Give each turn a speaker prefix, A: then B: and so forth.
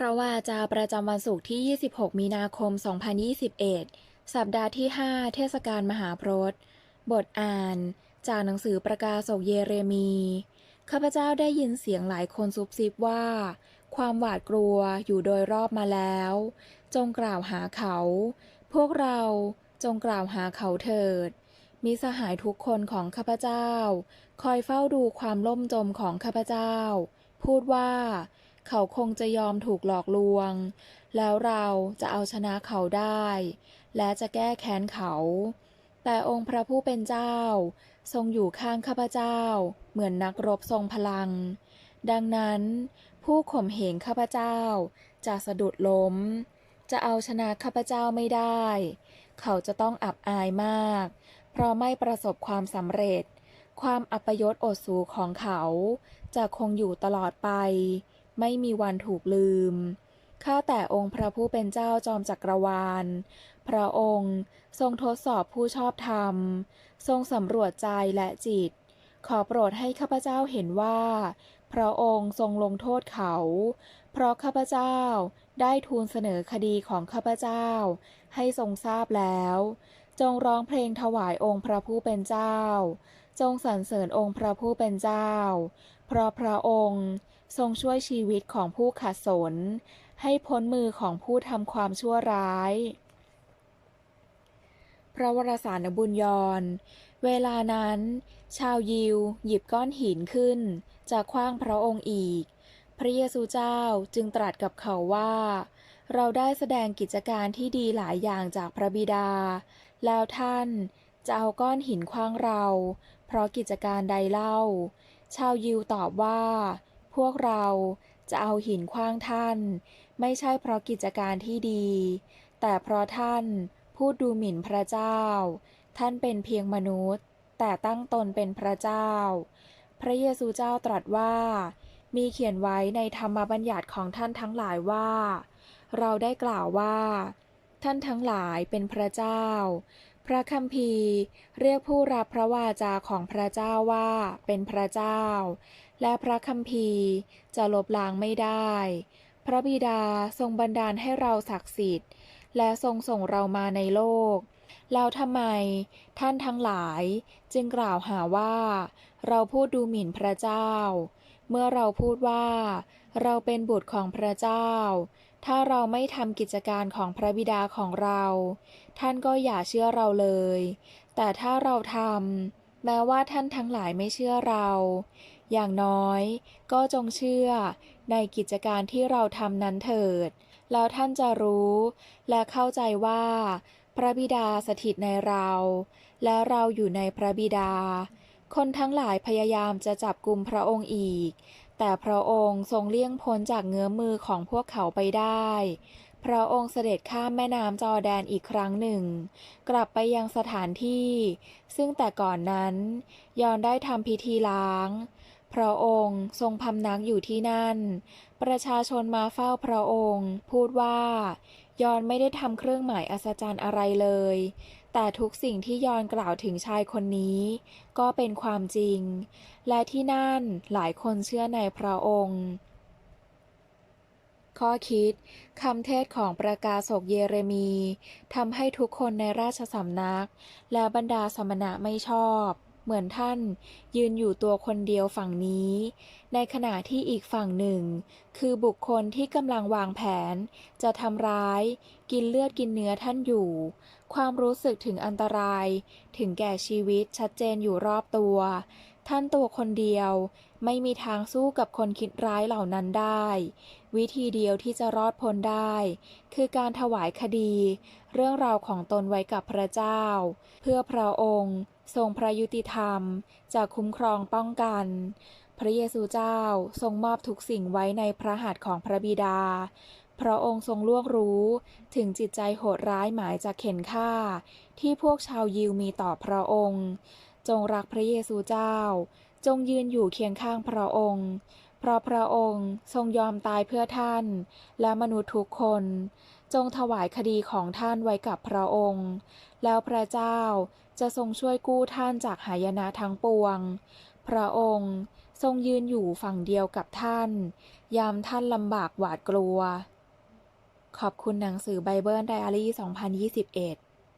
A: พระวาจาประจำวันศุกร์ที่ 26 มีนาคม 2021 สัปดาห์ที่ 5 เทศกาลมหาพรตบทอ่าน จากหนังสือประกาศกเยเรมี ข้าพเจ้าได้ยินเสียงหลายคนซุบซิบว่า ความหวาดกลัวอยู่โดยรอบมาแล้ว จงกล่าวหาเขา พวกเราจงกล่าวหาเขาเถิด มิสหายทุกคนของข้าพเจ้า คอยเฝ้าดูความล่มจมของข้าพเจ้า พูดว่า เขาคงจะยอมถูกหลอกลวง แล้วเราจะเอาชนะเขาได้ และจะแก้แค้นเขา แต่องค์พระผู้เป็นเจ้า ทรงอยู่ข้างข้าพเจ้า เหมือนนักรบทรงพลัง ดังนั้น ผู้ข่มเหงข้าพเจ้า จะสะดุดล้ม จะเอาชนะข้าพเจ้าไม่ได้ เขาจะต้องอับอายมาก เพราะไม่ประสบความสำเร็จ ความอัปยศอดสูของเขาจะคงอยู่ตลอดไป ไม่มีวันถูกลืม ข้าแต่องค์พระผู้เป็นเจ้าจอมจักรวาล พระองค์ทรงทดสอบผู้ชอบธรรม ทรงสำรวจใจและจิต ขอโปรดให้ข้าพเจ้าเห็นว่า พระองค์ทรงลงโทษเขา เพราะข้าพเจ้าได้ทูลเสนอคดีของข้าพเจ้า ให้ทรงทราบแล้ว จงร้องเพลงถวายองค์พระผู้เป็นเจ้า จงสรรเสริญองค์พระผู้เป็นเจ้า เพราะพระองค์ทรงช่วยชีวิตของผู้ขัดสน ให้พ้นมือของผู้ทำความชั่วร้าย พระวรสารบุญยอนเวลานั้น ชาวยิวหยิบก้อนหินขึ้น จะคว้างพระองค์อีก พระเยซูเจ้าจึงตรัสกับเขาว่า เราได้แสดงกิจการที่ดีหลายอย่างจากพระบิดา แล้วท่านจะเอาก้อนหินคว้างเรา เพราะกิจการใดเล่า ชาวยิวตอบว่า พวกเราจะเอาหินคว้างท่าน ไม่ใช่เพราะกิจการที่ดี แต่เพราะท่านพูดดูหมิ่นพระเจ้า ท่านเป็นเพียงมนุษย์ แต่ตั้งตนเป็นพระเจ้า พระเยซูเจ้าตรัสว่า มีเขียนไว้ในธรรมบัญญัติของท่านทั้งหลายว่า เราได้กล่าวว่า ท่านทั้งหลายเป็นพระเจ้า พระคัมภีร์เรียกผู้รับพระวาจาของพระเจ้าว่าเป็นพระเจ้า และพระคัมภีร์จะลบล้างไม่ได้ พระบิดาทรงบันดาลให้เราศักดิ์สิทธิ์ และทรงส่งเรามาในโลก แล้วทำไมท่านทั้งหลายจึงกล่าวหาว่า เราพูดดูหมิ่นพระเจ้า เมื่อเราพูดว่า เราเป็นบุตรของพระเจ้า ถ้าเราไม่ทำกิจการของพระบิดาของเรา ท่านก็อย่าเชื่อเราเลย แต่ถ้าเราทำแม้ว่าท่านทั้งหลายไม่เชื่อเรา อย่างน้อยก็จงเชื่อในกิจการที่เราทำนั้นเถิด แล้วท่านจะรู้และเข้าใจว่า พระบิดาสถิตในเรา และเราอยู่ในพระบิดา คนทั้งหลายพยายามจะจับกลุ่มพระองค์อีก แต่พระองค์ทรงเลี่ยงพ้นจากเงื้อมือของพวกเขาไปได้ พระองค์เสด็จข้ามแม่น้ำจอแดนอีกครั้งหนึ่ง กลับไปยังสถานที่ ซึ่งแต่ก่อนนั้น ยอนได้ทำพิธีล้าง พระองค์ทรงพำนักอยู่ที่นั่น ประชาชนมาเฝ้าพระองค์ พูดว่า ยอนไม่ได้ทำเครื่องหมายอัศจรรย์อะไรเลย แต่ทุกสิ่งที่ยอนกล่าวถึงชายคนนี้ ก็เป็นความจริง และที่นั่นหลายคนเชื่อในพระองค์ ข้อคิดคำเทศของประกาศกเยเรมีทำให้ทุกคนในราชสำนัก และบรรดาสมณะไม่ชอบ เหมือนท่านยืนอยู่ตัวคนเดียวฝั่งนี้ ในขณะที่อีกฝั่งหนึ่ง คือบุคคลที่กำลังวางแผน จะทำร้าย กินเลือดกินเนื้อท่านอยู่ ความรู้สึกถึงอันตราย ถึงแก่ชีวิตชัดเจนอยู่รอบตัว ท่านตัวคนเดียว ไม่มีทางสู้กับคนคิดร้ายเหล่านั้นได้ วิธีเดียวที่จะรอดพ้นได้ คือการถวายคดี เรื่องราวของตนไว้กับพระเจ้า เพื่อพระองค์ ทรงพระยุติธรรมจะคุ้มครองป้องกัน พระเยซูเจ้าทรงมอบทุกสิ่งไว้ในพระหัตถ์ของพระบิดา พระองค์ทรงล่วงรู้ถึงจิตใจโหดร้ายหมายจะเข็นฆ่า ที่พวกชาวยิวมีต่อพระองค์ จงรักพระเยซูเจ้า จงยืนอยู่เคียงข้างพระองค์ เพราะพระองค์ทรงยอมตายเพื่อท่าน และมนุษย์ทุกคน จงถวายคดีของท่านไว้กับพระองค์ แล้วพระเจ้าจะทรงช่วยกู้ท่านจากหายนะทั้งปวง พระองค์ทรงยืนอยู่ฝั่งเดียวกับท่าน ยามท่านลำบากหวาดกลัว ขอบคุณหนังสือไบเบิลไดอารี่ 2021